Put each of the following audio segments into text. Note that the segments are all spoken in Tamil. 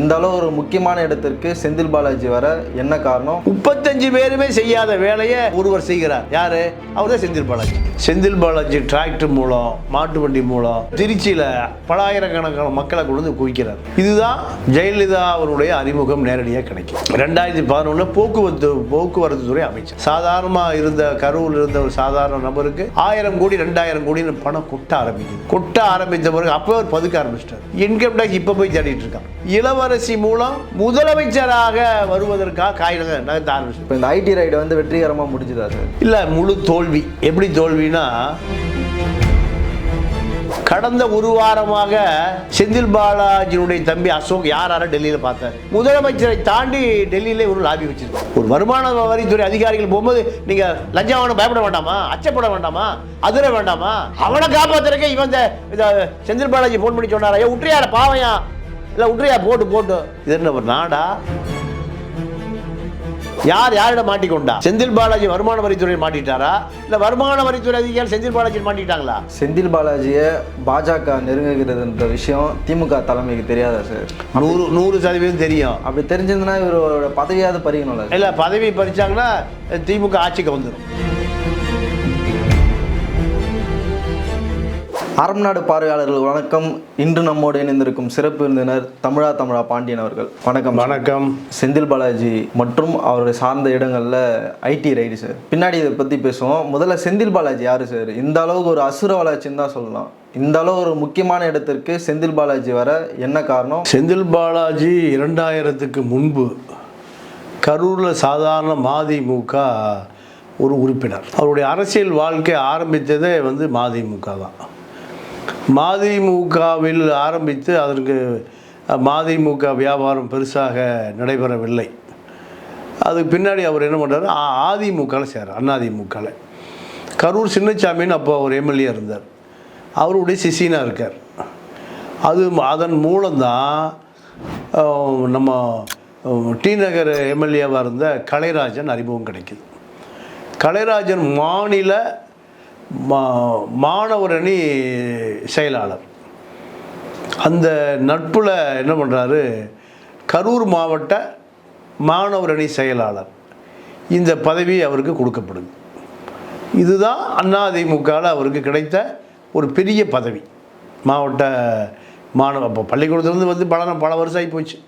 இந்த அளவு ஒரு முக்கியமான இடத்திற்கு செந்தில் பாலாஜி வர என்ன காரணம்? முப்பத்தஞ்சு பேருமே செய்யாத வேலையை ஒருவர் செய்கிறார். யாரு? அவர் தான் செந்தில் பாலாஜி. செந்தில் பாலாஜி டிராக்டர் மூலம் மாட்டு வண்டி மூலம் திருச்சியில பலாயிரக்கணக்கான மக்களை கொண்டு வந்து குவிக்கிறார். இதுதான் ஜெயலலிதா அவருடைய அறிமுகம் நேரடியாக கிடைக்கும். ரெண்டாயிரத்தி பதினொன்றுல போக்குவரத்து போக்குவரத்து துறை அமைச்சர். சாதாரணமா இருந்த கரூரில் இருந்த ஒரு சாதாரண நபருக்கு ஆயிரம் கோடி ரெண்டாயிரம் கோடின்னு பணம் கொட்ட ஆரம்பிக்குது. கொட்ட ஆரம்பித்த பிறகு அப்போ அவர் பதுக்க ஆரம்பிச்சிட்டார். இன்கம் டேக்ஸ் இப்போ போய் தேடிட்டு இருக்கான். இளவரசி மூலம் முதலமைச்சராக வருவதற்காக காகிதம் நகர்த்த ஆரம்பிச்சு இப்போ இந்த ஐடி ரைடு வந்து வெற்றிகரமாக முடிஞ்சுதா சார்? இல்லை முழு தோல்வி. எப்படி தோல்வினா கடந்த ஒரு வாரமாக செந்தில் பாலாஜியுடைய தம்பி அசோக் யார் யாரை டெல்லியில் பார்த்தார். முதலமைச்சரை தாண்டி டெல்லியிலே ஒரு லாபி வச்சிருக்காங்க ஒரு வருமான வரித்துறை அதிகாரிகள் போகும்போது நீங்க லஞ்சம் பயப்பட வேண்டாமா? அச்சப்பட வேண்டாமா? அதிர வேண்டாமா? அவனை காப்பாத்துறதுக்கு இவன் இந்த செந்தில் பாலாஜி ஃபோன் பண்ணி சொன்னாரா? ஏ உட்ரியார பாவையா? இல்லை உட்ரியா போட்டு போட்டு. இது என்ன ஒரு நாடா? யார் யாரிடம் மாட்டிக்கொண்டா செந்தில் பாலாஜி வருமான வரித்துறை மாட்டிட்டாரா? இல்ல வருமான வரித்துறை அதிகாரி செந்தில் பாலாஜி மாட்டிட்டாங்களா? செந்தில் பாலாஜியை பாஜக நெருங்குகிறதுன்ற விஷயம் திமுக தலைமைக்கு தெரியாதா சார் நூறு நூறு சதவீதம் தெரியும். அப்படி தெரிஞ்சிருந்தனா இவரோட பதவியாவது பறிக்கணும்ல? இல்ல பதவி பறிச்சாங்கன்னா திமுக ஆட்சிக்கு வந்துடும் அறம் நாடு பார்வையாளர்கள் வணக்கம். இன்று நம்மோடு இணைந்திருக்கும் சிறப்பு விருந்தினர் தமிழா தமிழா பாண்டியன் அவர்கள். வணக்கம் வணக்கம். செந்தில் பாலாஜி மற்றும் அவருடைய சார்ந்த இடங்களில் ஐடி ரைடு சார். பின்னாடி இதை பற்றி பேசுவோம். முதல்ல செந்தில் பாலாஜி யார் சார்? இந்த அளவுக்கு ஒரு அசுர வளர்ச்சின்னு தான் சொல்லலாம். இந்த அளவு ஒரு முக்கியமான இடத்திற்கு செந்தில் பாலாஜி வர என்ன காரணம்? செந்தில் பாலாஜி இரண்டாயிரத்துக்கு முன்பு கரூரில் சாதாரண மதிமுக ஒரு உறுப்பினர். அவருடைய அரசியல் வாழ்க்கை ஆரம்பித்ததே வந்து மதிமுக தான். மதிமுகவில் ஆரம்பித்து அதற்கு மதிமுக வியாபாரம் பெருசாக நடைபெறவில்லை. அதுக்கு பின்னாடி அவர் என்ன பண்ணுறாரு அதிமுகவில் சேர அதிமுகவில் கரூர் சின்னச்சாமின்னு அப்போ அவர் எம்எல்ஏ இருந்தார். அவருடைய சிசினாக இருக்கார். அது அதன் மூலம்தான் நம்ம டி நகர் எம்எல்ஏவாக இருந்த கலைராஜன் அறிமுகம் கிடைக்குது. கலைராஜன் மாநில மா- மாணவர் அணி செயலாளர். அந்த நட்பில் என்ன பண்ணுறாரு கரூர் மாவட்ட மாணவர் அணி செயலாளர். இந்த பதவி அவருக்கு கொடுக்கப்படுது. இதுதான் அதிமுகவில் அவருக்கு கிடைத்த ஒரு பெரிய பதவி. மாவட்ட மாணவ இப்போ பள்ளிக்கூடத்துலேருந்து வந்து பல பல வருஷம் ஆகி போச்சு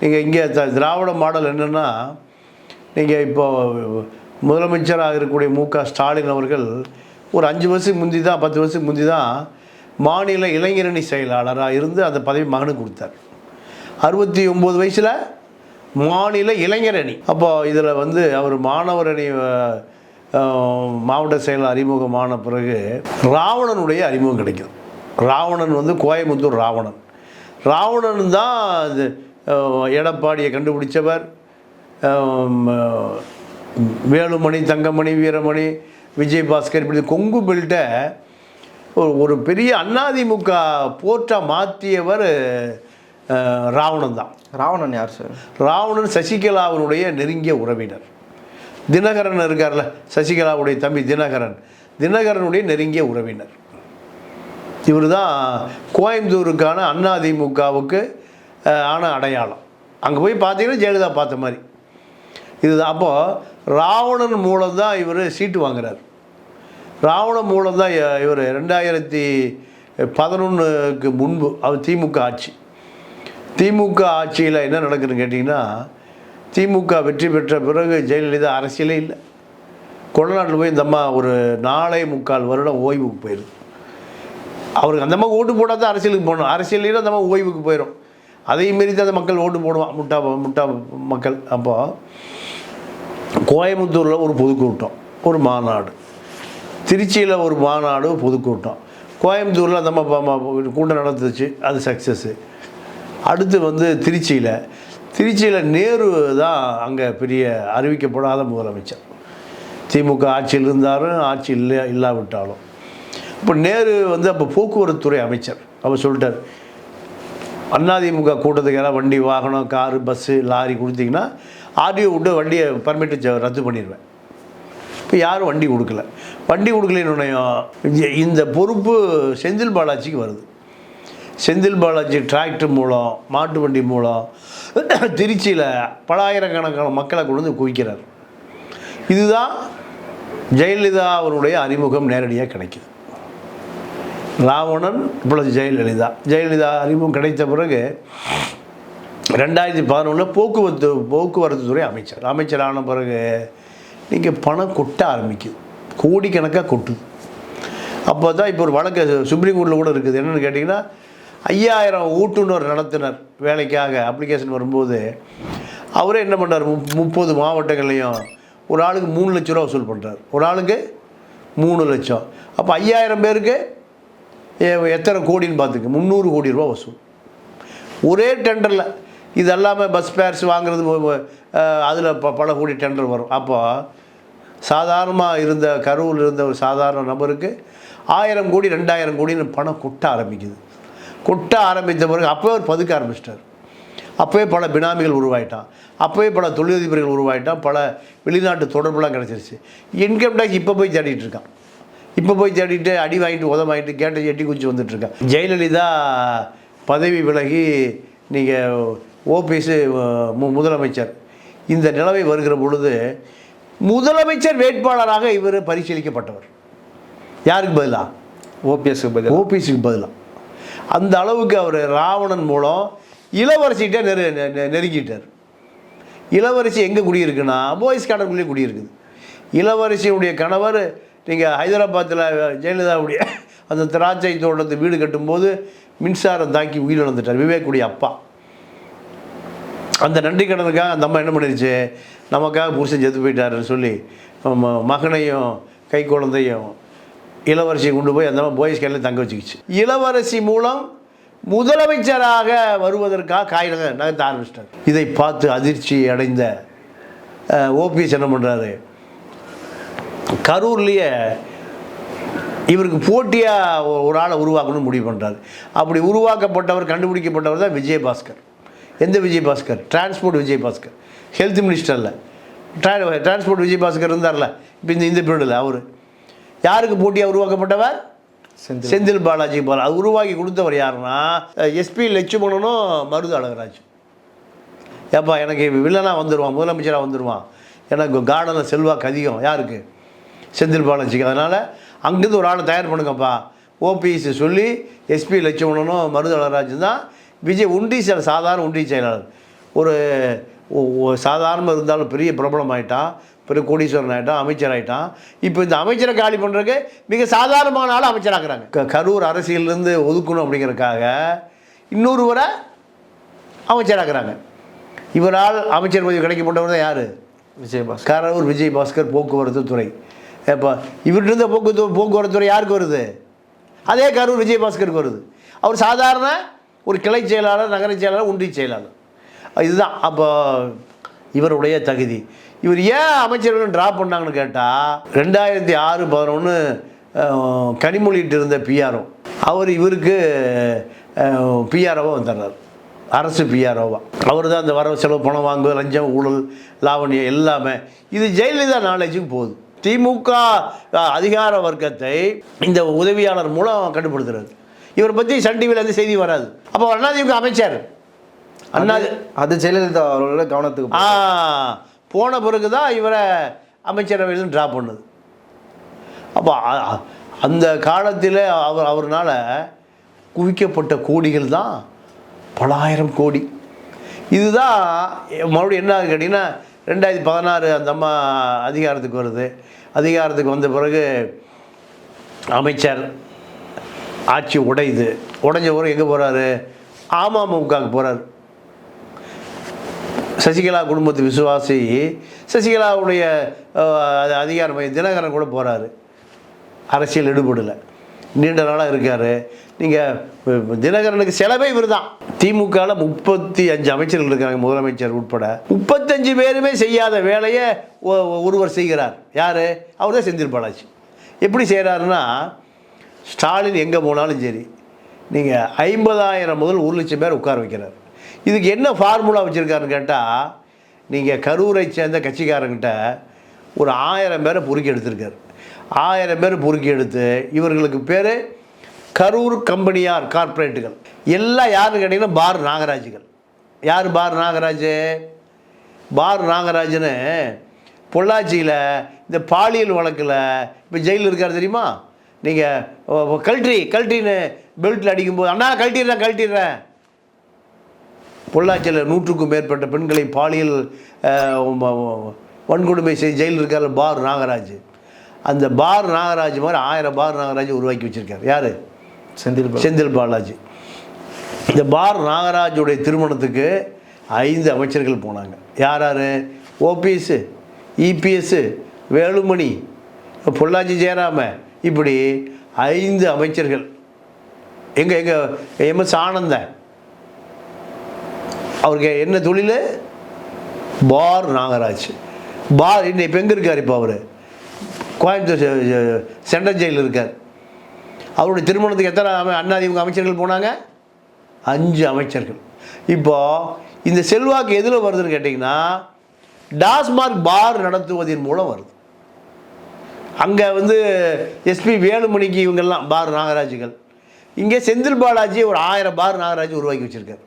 நீங்கள் இங்கே த திராவிட மாடல் என்னென்னா நீங்கள் இப்போ முதலமைச்சராக இருக்கக்கூடிய மு க ஸ்டாலின் அவர்கள் ஒரு அஞ்சு வருஷத்துக்கு முந்தி தான் பத்து வருஷத்துக்கு முந்தி தான் மாநில இளைஞரணி செயலாளராக இருந்து அந்த பதவி மகனுக்கு கொடுத்தார். அறுபத்தி ஒம்பது வயசில் மாநில இளைஞரணி. அப்போ இதில் வந்து அவர் மாணவர் அணி மாவட்ட செயல் அறிமுகமான பிறகு ராவணனுடைய அறிமுகம் கிடைக்கும். ராவணன் வந்து கோயம்புத்தூர் ராவணன். ராவணன் தான் எடப்பாடியை கண்டுபிடிச்சவர். வேலுமணி தங்கமணி வீரமணி விஜயபாஸ்கர் இப்படி கொங்கு பெல்ட்டை ஒரு பெரிய அதிமுக போர்ட்டாக மாற்றியவர் ராவணன் தான். ராவணன் யார் சார்? ராவணன் சசிகலாவினுடைய நெருங்கிய உறவினர். தினகரன் இருக்கார்ல சசிகலாவுடைய தம்பி தினகரன். தினகரனுடைய நெருங்கிய உறவினர். இவர் தான் கோயம்புத்தூருக்கான அதிமுகவுக்கு ஆன அடையாளம். அங்கே போய் பார்த்தீங்கன்னா ஜெயலலிதா பார்த்த மாதிரி. இதுதான் அப்போது ராவணன் மூலம் தான் இவர் சீட்டு வாங்குறார். ராவணன் மூலம் தான் இவர் ரெண்டாயிரத்தி பதினொன்றுக்கு முன்பு அவர் திமுக ஆட்சி. திமுக ஆட்சியில் என்ன நடக்குதுன்னு கேட்டிங்கன்னா திமுக வெற்றி பெற்ற பிறகு ஜெயலலிதா அரசியலே இல்லை. கொடநாட்டில் போய் இந்த அம்மா ஒரு நாளை முக்கால் வருடம் ஓய்வுக்கு போயிடுது. அவருக்கு அந்த அம்மா ஓட்டு போடாத அரசியலுக்கு போகணும். அரசியலில் அந்த அம்மா ஓய்வுக்கு போயிடும். அதையும் மீறி தான் அந்த மக்கள் ஓட்டு போடுவான். முட்டா முட்டா மக்கள். அப்போது கோயம்புத்தூரில் ஒரு பொதுக்கூட்டம் ஒரு மாநாடு. திருச்சியில் ஒரு மாநாடு பொதுக்கூட்டம். கோயம்புத்தூரில் நம்ம கூட்டம் நடந்துச்சு அது சக்ஸஸ்ஸு அடுத்து வந்து திருச்சியில். திருச்சியில் நேரு தான் அங்கே பெரிய அறிவிக்கப்படாத முதலமைச்சர். திமுக ஆட்சியில் இருந்தாலும் ஆட்சி இல்லை இல்லாவிட்டாலும். இப்போ நேரு வந்து அப்போ போக்குவரத்துறை அமைச்சர் அவர் சொல்லிட்டார். அதிமுக கூட்டத்துக்கு யாராவது வண்டி வாகனம் காரு பஸ்ஸு லாரி கொடுத்தீங்கன்னா ஆர்டிஓ விட்டு வண்டியை பர்மிட்டு ரத்து பண்ணிடுவேன். இப்போ யாரும் வண்டி கொடுக்கல. வண்டி கொடுக்கலன்னு இந்த பொறுப்பு செந்தில் பாலாஜிக்கு வருது. செந்தில் பாலாஜி டிராக்டர் மூலம் மாட்டு வண்டி மூலம் திருச்சியில் பல ஆயிரக்கணக்கான மக்களை கொண்டு வந்து குவிக்கிறார். இதுதான் ஜெயலலிதா அவருடைய அறிமுகம் நேரடியாக கிடைக்குது. ராவணன் இப்பொழுது ஜெயலலிதா. ஜெயலலிதா அறிமுகம் கிடைத்த பிறகு ரெண்டாயிரத்தி பதினொன்றில் போக்குவரத்து போக்குவரத்து துறை அமைச்சர். அமைச்சர் ஆன பிறகு நீங்கள் பணம் கொட்ட ஆரம்பிக்குது. கோடிக்கணக்காக கொட்டுது. அப்போ தான் இப்போ ஒரு வழக்கு சுப்ரீம் கோர்ட்டில் கூட இருக்குது. என்னென்னு கேட்டிங்கன்னா ஐயாயிரம் ஊட்டுநர் நடத்தினர் வேலைக்காக அப்ளிகேஷன் வரும்போது. அவரே என்ன பண்ணுறார் முப்பது மாவட்டங்கள்லையும் ஒரு ஆளுக்கு மூணு லட்ச ரூபா வசூல் பண்ணுறார் ஒரு ஆளுக்கு மூணு லட்சம். அப்போ ஐயாயிரம் பேருக்கு எத்தனை கோடின்னு பார்த்துக்கு முந்நூறு கோடி ரூபா வசூல். ஒரே டெண்டரில் இது எல்லாமே பஸ் ஃபேர்ஸ் வாங்குறது அதில் ப பல கோடி டெண்டர் வரும். அப்போ சாதாரணமாக இருந்த கரூரில் இருந்த ஒரு சாதாரண நபருக்கு ஆயிரம் கோடி ரெண்டாயிரம் கோடின்னு பணம் கொட்ட ஆரம்பிக்குது. கொட்ட ஆரம்பித்த பிறகு அப்போவே அவர் பதுக்க ஆரம்பிச்சிட்டார். அப்போவே பல பினாமிகள் உருவாயிட்டான். அப்போவே பல தொழிலதிபர்கள் உருவாயிட்டான். பல வெளிநாட்டு தொடர்புலாம் கிடச்சிருச்சு. இன்கம் டேக்ஸ் இப்போ போய் தேடிட்டு இருக்கான். இப்போ போய் தேடிட்டு அடி வாங்கிட்டு உதவ வாங்கிட்டு கேட்ட எட்டி குச்சி வந்துட்டுருக்கான் ஜெயலலிதா பதவி விலகி நீங்கள் ஓபிஎஸ் முதலமைச்சர். இந்த நிலைமை வருகிற பொழுது முதலமைச்சர் வேட்பாளராக இவர் பரிசீலிக்கப்பட்டவர். யாருக்கு பதிலாக ஓபிஎஸ்க்கு பதில். ஓபிஎஸ்க்கு பதிலாக அந்த அளவுக்கு அவர் ராவணன் மூலம் இளவரசிகிட்ட நெரு நெருங்கிட்டார். இளவரசி எங்கே குடியிருக்குன்னா போய்ஸ் கார்டனுக்குள்ளே குடியிருக்குது. இளவரசியுடைய கணவர் நீங்கள் ஹைதராபாத்தில் ஜெயலலிதாவுடைய அந்த திராட்சை தோட்டத்து வீடு கட்டும்போது மின்சாரம் தாக்கி உயிரிழந்துட்டார் விவேக்குடைய அப்பா. அந்த நன்றி கடனுக்காக அந்த அம்மா என்ன பண்ணிருச்சு? நமக்காக புருஷன் செத்து போயிட்டாருன்னு சொல்லி மகனையும் கை குழந்தையும் இளவரசியை கொண்டு போய் அந்த அம்மா போய்ஸ் கையில் தங்க வச்சுக்கிச்சு. இளவரசி மூலம் முதலமைச்சராக வருவதற்காக காகிதத்தை நகர்த்த ஆரம்பிச்சிட்டார். இதை பார்த்து அதிர்ச்சி அடைந்த ஓபிஎஸ் என்ன பண்ணுறாரு கரூர்லேயே இவருக்கு போட்டியாக ஒரு ஆளை உருவாக்கணும்னு முடிவு பண்ணுறாரு அப்படி உருவாக்கப்பட்டவர் கண்டுபிடிக்கப்பட்டவர் தான் விஜயபாஸ்கர். எந்த விஜயபாஸ்கர்? டிரான்ஸ்போர்ட் விஜயபாஸ்கர். ஹெல்த் மினிஸ்டரில் ட்ரா டிரான்ஸ்போர்ட் விஜயபாஸ்கர் இருந்தார்ல. இப்போ இந்த இந்த பீரியடில் அவர். யாருக்கு போட்டியாக உருவாக்கப்பட்டவர்? செந்தில். செந்தில் பாலாஜி பாலா அது உருவாக்கி கொடுத்தவர் யாருன்னா எஸ்பி லட்சுமணனும் மருது அழகராஜ். ஏப்பா எனக்கு வில்லனா வந்துடுவான் முதலமைச்சராக வந்துடுவான் எனக்கு கார்டனில் செல்வாக்கு அதிகம். யாருக்கு? செந்தில் பாலாஜிக்கு. அதனால் அங்கேருந்து ஒரு ஆளை தயார் பண்ணுங்கப்பா. ஓபிஎஸ் சொல்லி எஸ்பி லட்சுமணனும் மருது அழகராஜ் தான் விஜய் உண்டி செயல் சாதாரண உண்டி செயலாளர். ஒரு ஒ- ஒ- சாதாரண இருந்தாலும் பெரிய பிரபலம் ஆயிட்டான். பெரிய கோடீஸ்வரன் ஆகிட்டான் அமைச்சர் ஆகிட்டான் இப்போ இந்த அமைச்சரை காலி பண்ணுறதுக்கு மிக சாதாரணமான ஆள் அமைச்சராக்குறாங்க. க கரூர் அரசியலிருந்து ஒதுக்கணும் அப்படிங்கிறதுக்காக இன்னொருவரை அமைச்சராக்குறாங்க. இவரால் அமைச்சர் பதவி கிடைக்கப்பட்டவர் தான் யார்? விஜயபாஸ்கர். கரூர் விஜய் பாஸ்கர் போக்குவரத்து துறை. இப்போ இவர்கிட்ட இருந்த போக்குவரத்து போக்குவரத்துறை யாருக்கு வருது? அதே கரூர் விஜய் பாஸ்கருக்கு வருது. அவர் சாதாரண ஒரு கிளை செயலாளர் நகர செயலாளர் ஒன்றிய செயலாளர். இதுதான். அப்போ இவருடைய தகுதி. இவர் ஏன் அமைச்சர்கள் ட்ராப் பண்ணாங்கன்னு கேட்டால் ரெண்டாயிரத்தி ஆறு பதினொன்று கனிமொழிட்டு இருந்த பிஆர்ஓ அவர் இவருக்கு பிஆர்ஓவாக வந்துடுறார். அரசு பிஆர்ஓவா அவர் தான் அந்த வரவு செலவு பணம் வாங்குவது லஞ்சம் ஊழல் லாவணியம் எல்லாமே. இது ஜெயலலிதா நாலேஜுக்கு போகுது. திமுக அதிகார வர்க்கத்தை இந்த உதவியாளர் மூலம் கட்டுப்படுத்துறது. இவரை பற்றி சன் டிவியில் எந்த செய்தி வராது. அப்போ அண்ணாதிமுக அமைச்சர். அண்ணா அது ஜெயலலிதா அவர்களோட கவனத்துக்கு ஆ போன பிறகு தான் இவரை அமைச்சரவையிலும் ட்ராப் பண்ணுது. அப்போ அந்த காலத்தில் அவர் அவர்னால குவிக்கப்பட்ட கோடிகள் தான் பலாயிரம் கோடி. இதுதான் மறுபடியும் என்ன ஆகுது கேட்டிங்கன்னா ரெண்டாயிரத்தி பதினாறு அந்த அம்மா அதிகாரத்துக்கு வருது. அதிகாரத்துக்கு வந்த பிறகு அமைச்சர் ஆட்சி உடையுது. உடைஞ்ச பிறகு எங்கே போகிறாரு அமமுகவுக்கு போகிறார் சசிகலா குடும்பத்து விசுவாசி சசிகலாவுடைய அதிகாரம் தினகரன் கூட போகிறாரு அரசியல் ஈடுபடலை நீண்ட நாளாக இருக்கார். நீங்கள் தினகரனுக்கு செலவே இவர் தான் திமுகவில் முப்பத்தி அஞ்சு அமைச்சர்கள் இருக்காங்க முதலமைச்சர் உட்பட. முப்பத்தஞ்சு பேருமே செய்யாத வேலையை ஒ- ஒருவர் செய்கிறார். யார்? அவர் தான் செந்தில் பாலாஜி. எப்படி செய்கிறாருன்னா ஸ்டாலின் எங்கே போனாலும் சரி நீங்கள் ஐம்பதாயிரம் முதல் ஒரு லட்சம் பேர் உட்கார வைக்கிறார். இதுக்கு என்ன ஃபார்முலா வச்சுருக்காருன்னு கேட்டால் நீங்கள் கரூரை சேர்ந்த கட்சிக்காரங்கிட்ட ஒரு ஆயிரம் பேரை பொறுக்கி எடுத்திருக்காரு. ஆயிரம் பேர் பொறுக்கி எடுத்து இவர்களுக்கு பேர் கரூர் கம்பெனியார் கார்ப்பரேட்டுகள். எல்லாம் யாருன்னு கேட்டிங்கன்னா பார் நாகராஜுகள். யார் பார் நாகராஜ்? பார் நாகராஜனு பொள்ளாச்சியில் இந்த பாலியல் வழக்கில் இப்போ ஜெயிலில் இருக்கார் தெரியுமா? நீங்கள் கல்ட்ரி கல்ட்ரின்னு பெல்ட்டில் அடிக்கும்போது அண்ணா கழட்டிடுறேன் கழட்டிடுறேன் பொள்ளாச்சியில் நூற்றுக்கும் மேற்பட்ட பெண்களை பாலியல் வன்கொடுமை செய்து ஜெயிலில் இருக்கார் பார் நாகராஜ். அந்த பார் நாகராஜ் மாதிரி ஆயிரம் பார் நாகராஜ் உருவாக்கி வச்சிருக்கார். யார்? செந்தில். செந்தில் பாலாஜி. இந்த பார் நாகராஜுடைய திருமணத்துக்கு ஐந்து அமைச்சர்கள் போனாங்க. யார் யார்? OPS EPS Velumani Pollachi Jayarama. இப்படி ஐந்து அமைச்சர்கள். எங்க எங்க எம்எஸ் ஆனந்தன். அவருக்கு என்ன தொழில்? பார் நாகராஜ். பார் இன்னும் இப்போ எங்கே இருக்கார் இப்போ அவர்? கோயம்புத்தூர் சென்ட்ரல் ஜெயிலில் இருக்கார். அவருடைய திருமணத்துக்கு எத்தனை அம- அண்ணாதிமுக அமைச்சர்கள் போனாங்க? அஞ்சு அமைச்சர்கள். இப்போது இந்த செல்வாக்கு எதில் வருதுன்னு கேட்டிங்கன்னா டாஸ்மார்க் பார் நடத்துவதன் மூலம் வருது. அங்கே வந்து எஸ்பி வேலுமணிக்கு இவங்கெல்லாம் பார் நாகராஜுகள். இங்கே செந்தில் பாலாஜி ஒரு ஆயிரம் பார் நாகராஜ் உருவாக்கி வச்சுருக்கார்.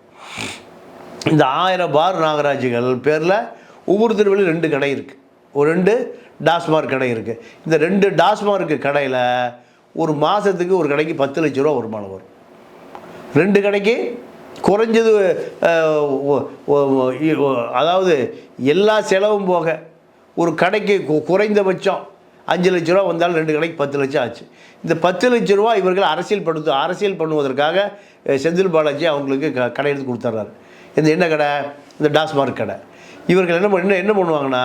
இந்த ஆயிரம் பார் நாகராஜுகள் பேரில் ஒவ்வொருத்தர் தெருவிலும் ரெண்டு கடை இருக்குது ஒரு ரெண்டு டாஸ்மார்க் கடை இருக்குது இந்த ரெண்டு டாஸ்மார்க் கடையில் ஒரு மாதத்துக்கு ஒரு கடைக்கு பத்து லட்ச ரூபா வருமானம் வரும். ரெண்டு கடைக்கு குறைஞ்சது அதாவது எல்லா செலவும் போக ஒரு கடைக்கு குறைந்தபட்சம் அஞ்சு லட்ச ரூபா வந்தாலும் ரெண்டு கடைக்கு பத்து லட்சம் ஆச்சு. இந்த பத்து லட்ச ரூபா இவர்கள் அரசியல் படுத்து அரசியல் பண்ணுவதற்காக செந்தில் பாலாஜி அவங்களுக்கு க கடை எடுத்து கொடுத்துட்றாரு இந்த என்ன கடை? இந்த டாஸ்மார்க் கடை. இவர்கள் என்ன என்ன என்ன பண்ணுவாங்கன்னா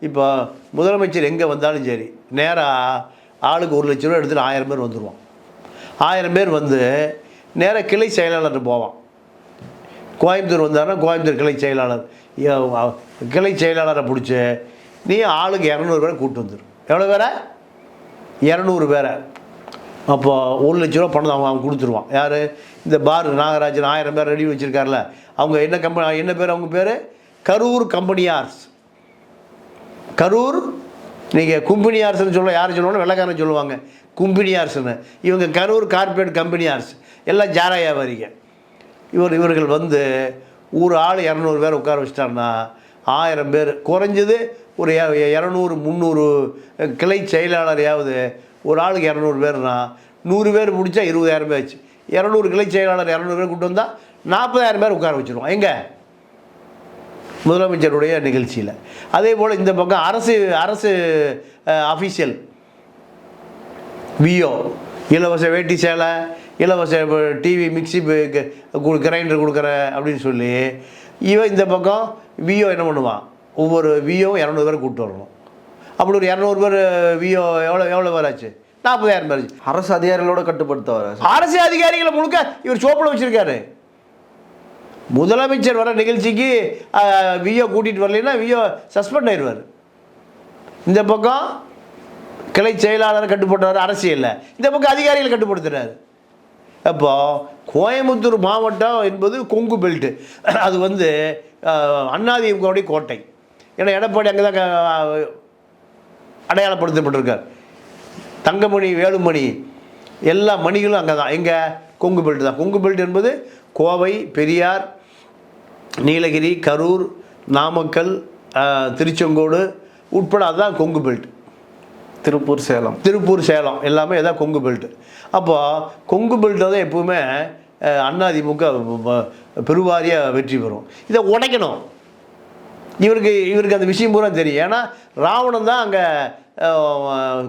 இப்போ முதலமைச்சர் எங்கே வந்தாலும் சரி நேராக ஆளுக்கு ஒரு லட்ச ரூபா எடுத்துகிட்டு ஆயிரம் பேர் வந்துடுவான் ஆயிரம் பேர் வந்து நேராக கிளை செயலாளர் போவான். கோயம்புத்தூர் வந்தாருன்னா கோயம்புத்தூர் கிளை செயலாளர். கிளை செயலாளரை பிடிச்சி நீ ஆளுக்கு இரநூறு பேரை கூப்பிட்டு வந்துரு. எவ்வளோ பேரை? இரநூறு பேரை. அப்போ ஒரு லட்ச ரூபா பணம் அவன் அவன் கொடுத்துருவான். யார்? இந்த பார் நாகராஜன் ஆயிரம் பேர் ரெடி வச்சுருக்காருல. அவங்க என்ன கம்பெனி என்ன பேர் அவங்க பேர்? கரூர் கம்பெனியார்ஸ் கரூர் நீங்கள் கும்பினியார்ஸ்னு சொல்ல யார் சொல்லுவாங்க வெள்ளக்காரன் சொல்லுவாங்க. கும்பினியார்ஸ்னு இவங்க கரூர் கார்ப்பரேட் அரசு. எல்லாம் ஜாரா வியாபாரிங்க. இவர் இவர்கள் வந்து ஒரு ஆள் இரநூறு பேர் உட்கார வச்சிட்டாருன்னா ஆயிரம் பேர். குறைஞ்சது ஒரு இரநூறு முந்நூறு கிளை செயலாளரையாவது ஒரு ஆளுக்கு இரநூறு பேர்னா நூறு பேர் முடித்தா இருபதாயிரம் பேர் ஆச்சு. இரநூறு கிளை செயலாளர் இரநூறு பேர் கூப்பிட்டு வந்தால் நாற்பதாயிரம் பேர் உட்கார வச்சுருவோம். எங்கே? முதலமைச்சருடைய நிகழ்ச்சியில். அதே போல் இந்த பக்கம் அரசு அரசு அஃபீஷியல் விஓ இலவச வேட்டி சேலை இலவச டிவி மிக்சி கிரைண்டர் கொடுக்குற அப்படின்னு சொல்லி இவன் இந்த பக்கம் விஓ என்ன பண்ணுவான் ஒவ்வொரு விஓ இரநூறு பேர் கூப்பிட்டு வரணும். அப்படி ஒரு இரநூறு பேர் விஓ எவ்வளோ எவ்வளோ பேர் ஆச்சு? நாற்பதாயிரம் பேர் ஆச்சு. அரசு அதிகாரிகளோட கட்டுப்படுத்த வர. அரசு அதிகாரிகளை முழுக்க இவர் சோப்பில் வச்சிருக்காரு. முதலமைச்சர் வர நிகழ்ச்சிக்கு விஓ கூட்டிகிட்டு வரலைன்னா விஓ சஸ்பெண்ட் ஆயிடுவார். இந்த பக்கம் கிளை செயலாளர் கட்டுப்படுறாரு அரசியலில். இந்த பக்கம் அதிகாரிகள் கட்டுப்படுத்துறாரு. அப்போது கோயம்புத்தூர் மாவட்டம் என்பது கொங்கு பெல்ட்டு அது வந்து அண்ணாதிமுகவுடைய கோட்டை. ஏன்னா எடப்பாடி அங்கே தான் அடையாளப்படுத்தப்பட்டிருக்கார். தங்கமணி வேலுமணி எல்லா மணிகளும் அங்கே தான் எங்கே? கொங்கு பெல்ட் தான். கொங்கு பெல்ட் என்பது கோவை பெரியார் நீலகிரி கரூர் நாமக்கல் திருச்செங்கோடு உட்பட அதுதான் கொங்கு பெல்ட் திருப்பூர் சேலம். திருப்பூர் சேலம் எல்லாமே இதான் கொங்கு பெல்ட் அப்போ கொங்கு பெல்ட் தான் எப்பவுமே அதிமுக வ- பெருவாரியாக வெற்றி பெறும். இதை உடைக்கணும். இவருக்கு இவருக்கு அந்த விஷயம் பூரா தெரியும். ஏன்னா ராவணன் தான் அங்கே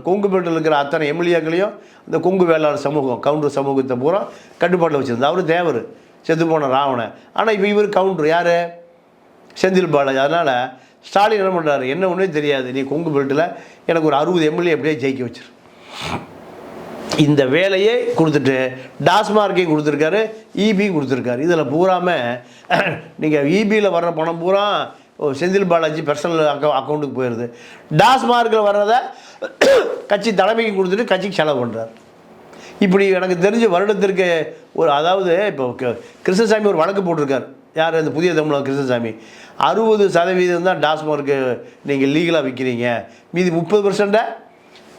கொங்கு பெல்ட்டில் இருக்கிற அத்தனை எம்எல்ஏக்களையும் இந்த கொங்கு வேளாளர் சமூகம் கவுண்டர் சமூகத்தை பூரா கட்டுப்பாட்டில் வச்சுருந்தா அவர் தேவர். செத்து போன ராவணன். ஆனால் இப்போ இவர் கவுண்டர் யார்? செந்தில் பாலாஜி. அதனால் ஸ்டாலின் என்ன பண்ணுறாரு என்ன ஒன்றே தெரியாது. நீ கொங்கு பெல்ட்டில் எனக்கு ஒரு அறுபது எம்எல்ஏ எப்படியே ஜெயிக்க வச்சிரு. இந்த வேலையை கொடுத்துட்டு டாஸ்மார்க்கையும் கொடுத்துருக்காரு இபி கொடுத்துருக்காரு. இதில் பூராமல் நீங்கள் இபியில் வர்ற பணம் பூரா ஓ, செந்தில் பாலாஜி பர்சனல் அக்கௌ அக்கௌண்ட்டுக்கு போயிடுது டாஸ்மார்க்கில் வர்றதை கட்சி தலைமைக்கு கொடுத்துட்டு கட்சிக்கு செலவு பண்ணுறாரு இப்படி எனக்கு தெரிஞ்ச வருடத்திற்கு ஒரு அதாவது இப்போ க- கிருஷ்ணசாமி ஒரு வழக்கு போட்டிருக்கார். யார்? இந்த புதிய தமிழகம் கிருஷ்ணசாமி. அறுபது சதவீதம் தான் டாஸ்மார்க்கு நீங்கள் லீகலாக விற்கிறீங்க மீதி முப்பது பர்சண்ட்டை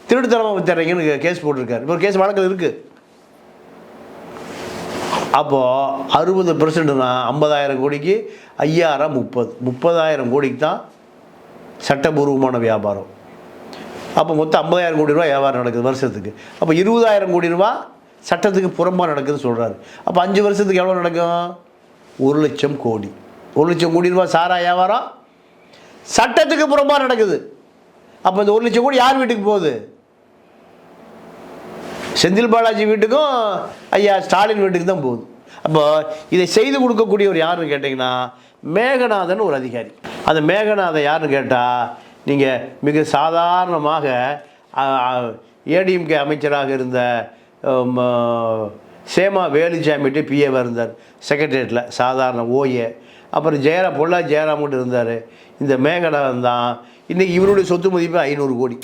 திருட்டுத்தனமாக வித்துறீங்கன்னு கேஸ் போட்டிருக்காரு. இப்போ கேஸ் வழக்கில் இருக்குது அப்போது அறுபது பர்சன்ட்னா ஐம்பதாயிரம் கோடிக்கு ஐயாயிரம் முப்பது. முப்பதாயிரம் கோடிக்கு தான் சட்டபூர்வமான வியாபாரம். அப்போ மொத்தம் ஐம்பதாயிரம் கோடி ரூபா வியாபாரம் நடக்குது வருஷத்துக்கு. அப்போ இருபதாயிரம் கோடி ரூபா சட்டத்துக்கு புறம்பாக நடக்குதுன்னு சொல்கிறாரு அப்போ அஞ்சு வருஷத்துக்கு எவ்வளோ நடக்கும்? ஒரு லட்சம் கோடி. ஒரு லட்சம் கோடி ரூபா சாரா வியாபாரம் சட்டத்துக்கு புறம்பாக நடக்குது. அப்போ இந்த ஒரு லட்சம் கோடி யார் வீட்டுக்கு போகுது? செந்தில் பாலாஜி வீட்டுக்கும் ஐயா ஸ்டாலின் வீட்டுக்கு தான் போகுது. அப்போ இதை செய்து கொடுக்கக்கூடியவர் யாருன்னு கேட்டிங்கன்னா மேகநாதன் ஒரு அதிகாரி. அந்த மேகநாதன் யாருன்னு கேட்டால் நீங்கள் மிக சாதாரணமாக ஏடிஎம்கே அமைச்சராக இருந்த சேமா வேலுச்சாமிட்டு பிஏவாக இருந்தார். செக்ரட்டரியேட்டில் சாதாரண ஓஏ அப்புறம் ஜெயரா பொல்லா ஜெயராமன் இருந்தார். இந்த மேகநாதன் தான். இன்றைக்கி இவருடைய சொத்து மதிப்பு ஐநூறு கோடி.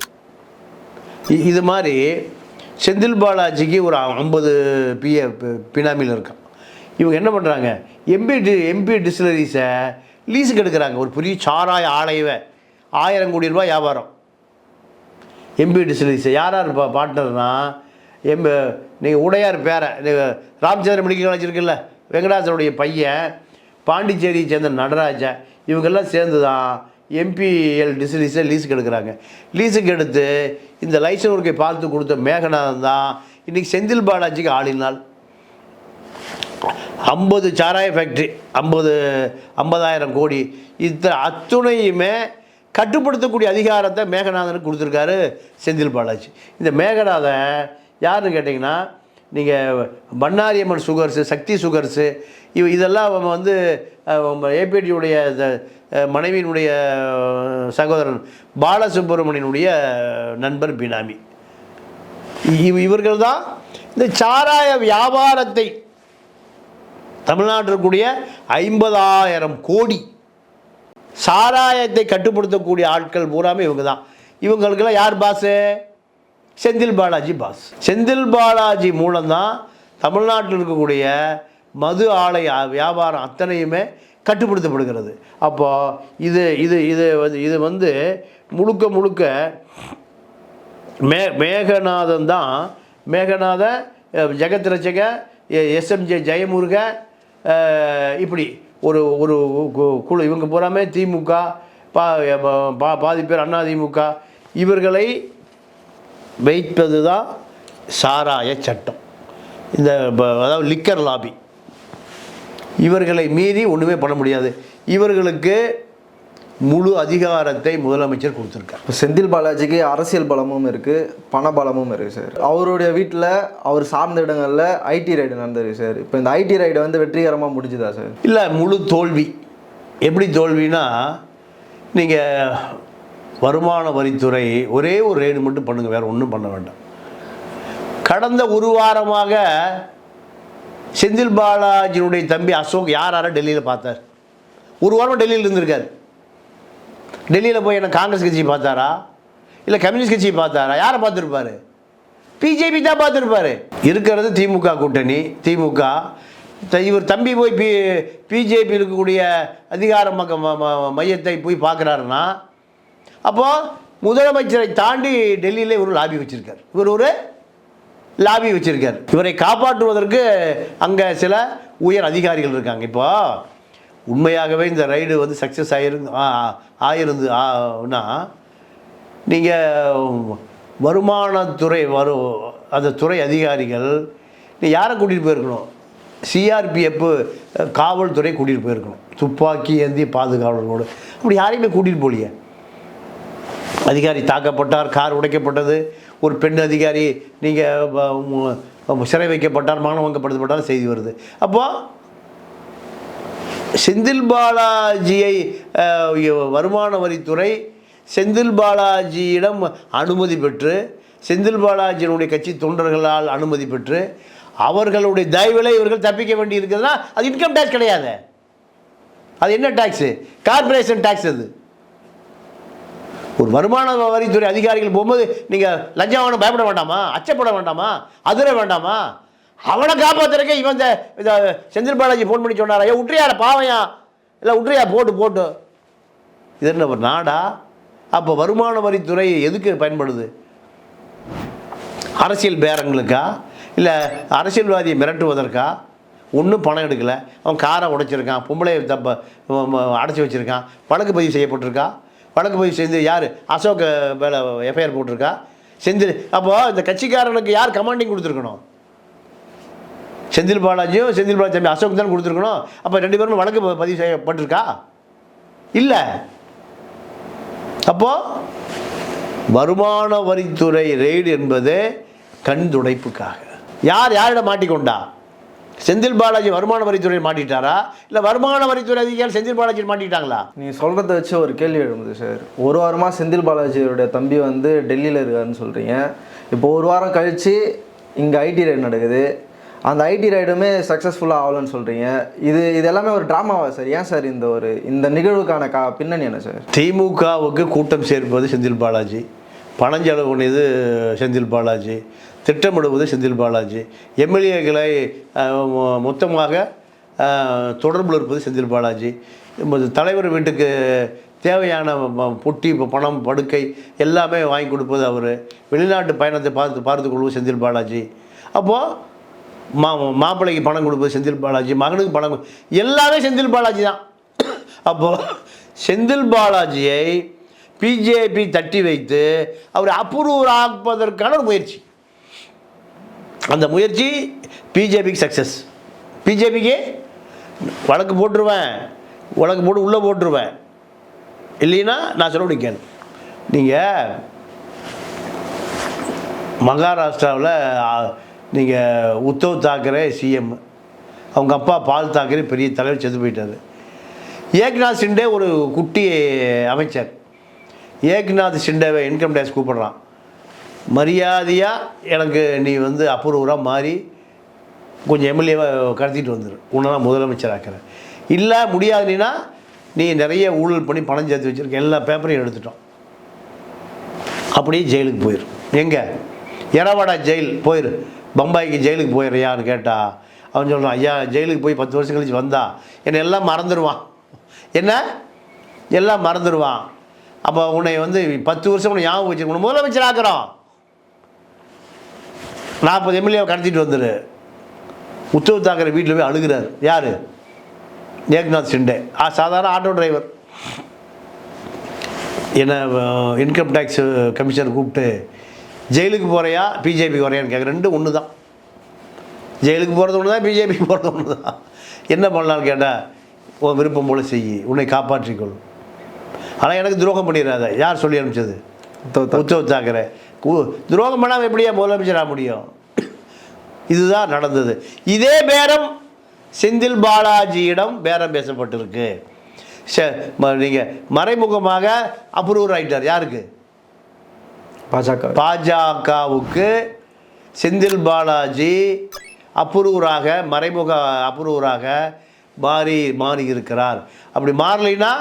இது மாதிரி செந்தில் பாலாஜிக்கு ஒரு ஐம்பது பிஏ பினாமியில் இருக்கான். இவங்க என்ன பண்ணுறாங்க எம்பி டி எம்பி டிஸ்டிலரிஸை லீஸுக்கு எடுக்கிறாங்க. ஒரு பெரிய சாராய ஆலையவை. ஆயிரம் கோடி ரூபாய் வியாபாரம். எம்பி டிஸ்டிலரிஸை யார் யார் பா பார்ட்னர்னா எம்ப நீங்கள் உடையார் பேரை நீங்கள் ராமச்சந்திர மெடிக்கல் காலேஜ் இருக்குல்ல வெங்கடாசனுடைய பையன் பாண்டிச்சேரியை சேர்ந்த நடராஜன் இவங்கெல்லாம் சேர்ந்து தான் எம்பிஎல் டிசிலிஸை லீஸுக்கு எடுக்கிறாங்க. லீஸுக்கு எடுத்து இந்த லைசன் ஒர்க்கை பார்த்து கொடுத்த மேகநாதன் தான் இன்றைக்கி செந்தில் பாலாஜிக்கு ஆளினால் ஐம்பது சாராய ஃபேக்ட்ரி ஐம்பது ஐம்பதாயிரம் கோடி. இத்த அத்துணையுமே கட்டுப்படுத்தக்கூடிய அதிகாரத்தை மேகநாதனுக்கு கொடுத்துருக்காரு செந்தில் பாலாஜி. இந்த மேகநாதன் யாருன்னு கேட்டிங்கன்னா நீங்கள் பண்ணாரியம்மன் சுகர்ஸு சக்தி சுகர்ஸு இவ இதெல்லாம் அவன் வந்து ஏபிடியுடைய மனைவியினுடைய சகோதரன் பாலசுப்ரமணியனுடைய நண்பர் பினாமி. இவ் இவர்கள் தான் இந்த சாராய வியாபாரத்தை தமிழ்நாட்டில் ஐம்பதாயிரம் கோடி சாராயத்தை கட்டுப்படுத்தக்கூடிய ஆட்கள் பூராமே இவங்க தான் இவங்களுக்கெல்லாம் யார் பாஸு செந்தில் பாலாஜி பாஸ் செந்தில் பாலாஜி மூலம்தான் தமிழ்நாட்டில் இருக்கக்கூடிய மது ஆலை வியாபாரம் அத்தனையுமே கட்டுப்படுத்தப்படுகிறது. அப்போது இது இது இது வந்து இது வந்து முழுக்க முழுக்க மே மேகநாதன் தான் மேகநாத ஜெகத் ரச்சக எஸ்எம்ஜே ஜெயமுருக இப்படி ஒரு ஒரு கு- குழு இவங்க பூராமே திமுக பா பா பாதி பேர் அண்ணா திமுக. இவர்களை வைப்பது தான் சாராய சட்டம். இந்த அதாவது லிக்கர் லாபி இவர்களை மீறி ஒன்றுமே பண்ண முடியாது. இவர்களுக்கு முழு அதிகாரத்தை முதலமைச்சர் கொடுத்துருக்கார். இப்போ செந்தில் பாலாஜிக்கு அரசியல் பலமும் இருக்குது பண பலமும் இருக்குது சார். அவருடைய வீட்டில் அவர் சார்ந்த இடங்களில் ஐடி ரைடு நடந்திருக்கு சார். இப்போ இந்த ஐடி ரைடு வந்து வெற்றிகரமாக முடிஞ்சுதா சார்? இல்லை முழு தோல்வி. எப்படி தோல்வினா நீங்கள் வருமான வரித்துறை ஒரே ஒரு ரெய்டு மட்டும் பண்ணுங்கள் வேறு ஒன்றும் பண்ண வேண்டாம். கடந்த ஒரு வாரமாக செந்தில் பாலாஜியினுடைய தம்பி அசோக் யார் யாரை டெல்லியில் பார்த்தார்? ஒரு வாரமாக டெல்லியில் இருந்திருக்காரு. டெல்லியில் போய் என்ன காங்கிரஸ் கட்சி பார்த்தாரா? இல்லை கம்யூனிஸ்ட் கட்சியை பார்த்தாரா? யாரை பார்த்துருப்பாரு? பிஜேபி தான் பார்த்துருப்பாரு. இருக்கிறது திமுக கூட்டணி. திமுக த- இவர் தம்பி போய் பி பிஜேபி இருக்கக்கூடிய அதிகார மக்க ம- ம- மையத்தை போய் பார்க்குறாருன்னா அப்போது முதலமைச்சரை தாண்டி டெல்லியில் இவர் லாபி வச்சுருக்கார். இவர் ஒரு லாபி வச்சுருக்கார். இவரை காப்பாற்றுவதற்கு அங்கே சில உயர் அதிகாரிகள் இருக்காங்க. இப்போது உண்மையாகவே இந்த ரைடு வந்து சக்ஸஸ் ஆயிருந்து ஆயிருந்து ஆனால் நீங்கள் வருமானத்துறை வரு அந்த துறை அதிகாரிகள் நீ யாரை கூட்டிகிட்டு போயிருக்கணும்? சிஆர்பிஎஃப்பு காவல்துறை கூட்டிகிட்டு போயிருக்கணும். துப்பாக்கி ஏந்தி பாதுகாவலர்களோடு. அப்படி யாரையுமே கூட்டிகிட்டு போலியே அதிகாரி தாக்கப்பட்டார் கார் உடைக்கப்பட்டது. ஒரு பெண் அதிகாரி நீங்கள் சிறை வைக்கப்பட்டார் மானவங்கப்படுத்தப்பட்டார் செய்தி வருது. அப்போது செந்தில் பாலாஜியை வருமான வரித்துறை செந்தில் பாலாஜியிடம் அனுமதி பெற்று செந்தில் பாலாஜியினுடைய கட்சி தொண்டர்களால் அனுமதி பெற்று அவர்களுடைய தயவில் இவர்கள் தப்பிக்க வேண்டி இருக்குதுன்னா அது இன்கம் டேக்ஸ் கிடையாது. அது என்ன டேக்ஸு கார்ப்பரேஷன் டேக்ஸ் அது. ஒரு வருமான வரித்துறை அதிகாரிகள் போகும்போது நீங்கள் லஞ்சம் பயப்பட வேண்டாமா? அச்சப்பட வேண்டாமா? அதிர வேண்டாமா? அவனை காப்பாற்றுறக்க இவன் இந்த இந்த செந்தில் பாலாஜி ஃபோன் பண்ணி சொன்னார்? ஐயா விட்றியார பாவையா? இல்லை உட்ரியா போட்டு போட்டு. இது என்ன ஒரு நாடா? அப்போ வருமான வரித்துறை எதுக்கு பயன்படுது? அரசியல் பேரங்களுக்கா? இல்லை அரசியல்வாதியை மிரட்டுவதற்கா? ஒன்றும் பணம் எடுக்கலை. அவன் காரை உடைச்சிருக்கான் பொம்பளையை தப்ப அடைச்சி வச்சுருக்கான். வழக்கு பதிவு செய்யப்பட்டிருக்கா? வழக்கு பதிவு செய்து யார்? அசோக் மேலே எஃப்ஐஆர் போட்டிருக்கா? செஞ்சு அப்போது இந்த கட்சிக்காரனுக்கு யார் கமாண்டிங் கொடுத்துருக்கணும்? செந்தில் பாலாஜியும் செந்தில் பாலாஜி தம்பி அசோக் தான் கொடுத்துருக்கணும். அப்போ ரெண்டு பேரும் வழக்கு பதிவு செய்யப்பட்டிருக்கா? இல்லை. அப்போது வருமான வரித்துறை ரெய்டு என்பது கண் துடைப்புக்காக. யார் யாரிடம் மாட்டிக்கொண்டா? செந்தில் பாலாஜி வருமான வரித்துறையை மாட்டிட்டாரா? இல்லை வருமான வரித்துறை அதிகாரி செந்தில் பாலாஜி மாட்டிட்டாங்களா நீங்கள் சொல்கிறத வச்சு ஒரு கேள்வி எழும்புது சார். ஒரு வாரமாக செந்தில் பாலாஜியோட தம்பி வந்து டெல்லியில் இருக்காருன்னு சொல்கிறீங்க இப்போ ஒரு வாரம் கழித்து இங்கே ஐடி ரைடு நடக்குது? அந்த ஐடி ரைடுமே சக்ஸஸ்ஃபுல்லாக ஆகலன்னு சொல்கிறீங்க இது இது எல்லாமே ஒரு ட்ராமாவா சார்? ஏன் சார் இந்த ஒரு இந்த நிகழ்வுக்கான கா பின்னணி என்ன சார்? திமுகவுக்கு கூட்டம் சேர்ப்பது செந்தில் பாலாஜி. பணஞ்செலவு பண்ணியது செந்தில் பாலாஜி. திட்டமிடுவது செந்தில் பாலாஜி. எம்எல்ஏக்களை மொத்தமாக தொடர்பில் இருப்பது செந்தில் பாலாஜி. தலைவர் வீட்டுக்கு தேவையான புட்டி பொட்டி பணம் படுக்கை எல்லாமே வாங்கி கொடுப்பது அவர். வெளிநாட்டு பயணத்தை பார்த்து பார்த்து கொள்வது செந்தில் பாலாஜி. அப்போது மா மாப்பிள்ளைக்கு பணம் கொடுப்பது செந்தில் பாலாஜி மகனுக்கு பணம் எல்லாமே செந்தில் பாலாஜி தான். அப்போது செந்தில் பாலாஜியை பிஜேபி தட்டி வைத்து அவர் அப்ரூவராக்குவதற்கான ஒரு முயற்சி. அந்த முயற்சி பிஜேபிக்கு சக்ஸஸ் பிஜேபிக்கு வழக்கு போட்டுருவேன் வழக்கு போட்டு உள்ளே போட்டுருவேன். இல்லைன்னா நான் சொல்ல முடியும் நீங்கள் மகாராஷ்டிராவில் நீங்கள் உத்தவ் தாக்கரே சிஎம் அவங்க அப்பா பால் தாக்கரே பெரிய தலைவர் செத்து போயிட்டார். ஏக்நாத் சிண்டே ஒரு குட்டி அமைச்சர். ஏக்நாத் சிண்டேவை இன்கம் டேக்ஸ் கூப்பிடுறான். மரியாதையாக எனக்கு நீ வந்து அப்ரூவராக மாறி கொஞ்சம் எம்எல்ஏவை கடத்திட்டு வந்துடு உன்னை நான் முதலமைச்சராக்கிறேன். இல்லை முடியாதுனா நீ நிறைய ஊழல் பண்ணி பணம் சேர்த்து வச்சுருக்க. எல்லா பேப்பரையும் எடுத்துட்டோம். அப்படியே ஜெயிலுக்கு போயிடும் எங்கே? எரவாடா ஜெயில் போயிரு. பம்பாய்க்கு ஜெயிலுக்கு போயிடுறியான்னு கேட்டா அவன் சொல்கிறான் ஐயா ஜெயிலுக்கு போய் பத்து வருஷம் கழிச்சு வந்தா என்னை எல்லாம் மறந்துடுவான் என்ன? எல்லாம் மறந்துடுவான் அப்போ உன்னை வந்து பத்து வருஷம் உன்னை ஞாபகம் வச்சுருக்கணும். முதலமைச்சர் ஆக்குறோம் நாற்பது எம்எல்ஏ கடத்திட்டு வந்துடு உத்தவ் தாக்கரே வீட்டில் போய் அழுகிறார். யார்? ஏக்நாத் சிண்டே ஆ சாதாரண ஆட்டோ டிரைவர். என்ன இன்கம் டேக்ஸ் கமிஷனர் கூப்பிட்டு ஜெயிலுக்கு போகிறையா பிஜேபி வரையான்னு கேட்குற ரெண்டும் ஒன்று தான் ஜெயிலுக்கு போகிறது ஒன்று தான் பிஜேபிக்கு போகிறது ஒன்று தான் என்ன பண்ணலான்னு கேட்டால் உன் விருப்பம் போல செய். உன்னை காப்பாற்றிக்கொள் ஆனால் எனக்கு துரோகம் பண்ணிடாத யார் சொல்லி அனுப்பிச்சது? உத்தவ் தாக்கரே. துரோகம் பண்ணாமல் எப்படியா முதலமைச்சராக முடியும்? இதுதான் நடந்தது. இதே பேரம் செந்தில் பாலாஜியிடம் பேரம் பேசப்பட்டிருக்கு. நீங்கள் மறைமுகமாக அப்ரூவர் ஆயிட்டார். யாருக்கு? பாஜக. பாஜகவுக்கு செந்தில் பாலாஜி அப்ரூவராக மறைமுக அப்ரூவராக மாறி மாறி இருக்கிறார் அப்படி மாறலைன்னா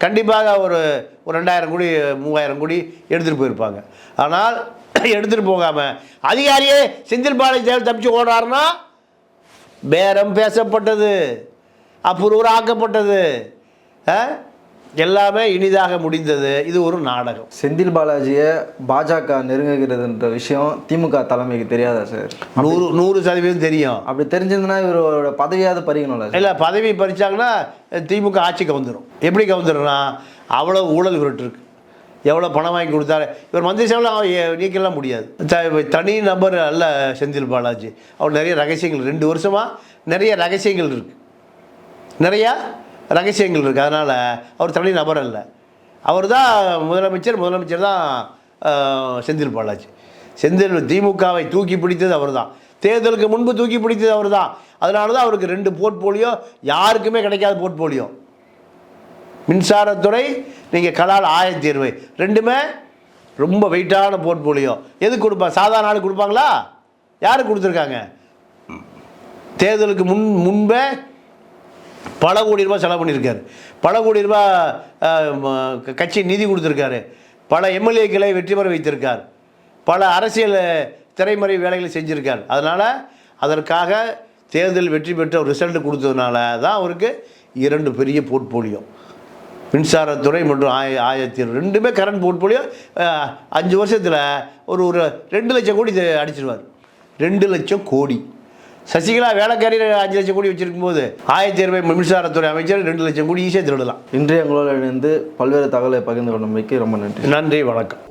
கண்டிப்பாக ஒரு ஒரு ரெண்டாயிரம் கோடி மூவாயிரம் கோடி எடுத்துகிட்டு போயிருப்பாங்க. ஆனால் எடுத்துகிட்டு போகாமல் அதிகாரியே செந்தில் பாலாஜி தேவை தப்பிச்சு ஓடுறாருன்னா பேரம் பேசப்பட்டது அப்ரூவர் ஆக்கப்பட்டது ஆ? எல்லாமே இனிதாக முடிந்தது. இது ஒரு நாடகம். செந்தில் பாலாஜியை பாஜக நெருங்குகிறதுன்ற விஷயம் திமுக தலைமைக்கு தெரியாதா சார்? நூறு நூறு சதவீதம் தெரியும். அப்படி தெரிஞ்சிருந்தனா இவரோட பதவியாவது பறிக்கணும்ல இல்லை பதவி பறிச்சாங்கன்னா திமுக ஆட்சி கவுந்துரும் எப்படி கவுந்துரும்னா அவ்வளோ ஊழல் இவர்கிட்ட இருக்கு எவ்வளோ பணம் வாங்கி கொடுத்தாரு. இவர் மந்திரி சபையில் நீக்கலாம் முடியாது. தனி நபர் அல்ல செந்தில் பாலாஜி. அவர் நிறைய ரகசியங்கள் ரெண்டு வருஷமாக நிறைய ரகசியங்கள் இருக்குது நிறையா ரகசியங்கள் இருக்குது அதனால் அவர் தனி நபர் அல்ல. அவர் தான் முதலமைச்சர் முதலமைச்சர் தான் செந்தில் பாலாஜி. செந்தில் திமுகவை தூக்கி பிடித்தது அவர் தான் தேர்தலுக்கு முன்பு தூக்கி பிடித்தது அவர் தான் அதனால தான் அவருக்கு ரெண்டு போர்ட்போலியோ யாருக்குமே கிடைக்காத போர்ட்போலியோ. மின்சாரத்துறை நீங்கள் கலால் ஆயத்தீர்வு ரெண்டுமே ரொம்ப வெயிட்டான போர்ட்போலியோ. எது கொடுப்பா? சாதாரண ஆள் கொடுப்பாங்களா? யாருக்கு கொடுத்துருக்காங்க? தேர்தலுக்கு முன் முன்பே பல கோடி ரூபாய் செலவு பண்ணியிருக்காரு. பல கோடி ரூபாய் க- கட்சி நிதி கொடுத்துருக்காரு. பல எம்எல்ஏக்களை வெற்றி பெற வைத்திருக்கார். பல அரசியல் திரைமறை வேலைகளை செஞ்சுருக்கார். அதனால் அதற்காக தேர்தல் வெற்றி பெற்ற ஒரு ரிசல்ட் கொடுத்ததுனால தான் அவருக்கு இரண்டு பெரிய போர்ட்போலியோ மின்சாரத்துறை மற்றும் ஆய ஆயிரத்தி ரெண்டுமே கரண்ட் போர்ட்போலியோ அஞ்சு வருஷத்தில் ஒரு ஒரு ரெண்டு லட்சம் கோடி அடிச்சிருவார். ரெண்டு லட்சம் கோடி. சசிகலா வேலைக்காரியில் அஞ்சு லட்சம் கோடி வச்சிருக்கும் போது ஆயிரத்தி ரூபாய் மின்சாரத்துறை அமைச்சர் ரெண்டு லட்சம் கோடி ஈஸியாக திருடலாம். இன்றைய உங்களோட இணைந்து பல்வேறு தகவலை பகிர்ந்து கொண்டமைக்கு ரொம்ப நன்றி. நன்றி வணக்கம்.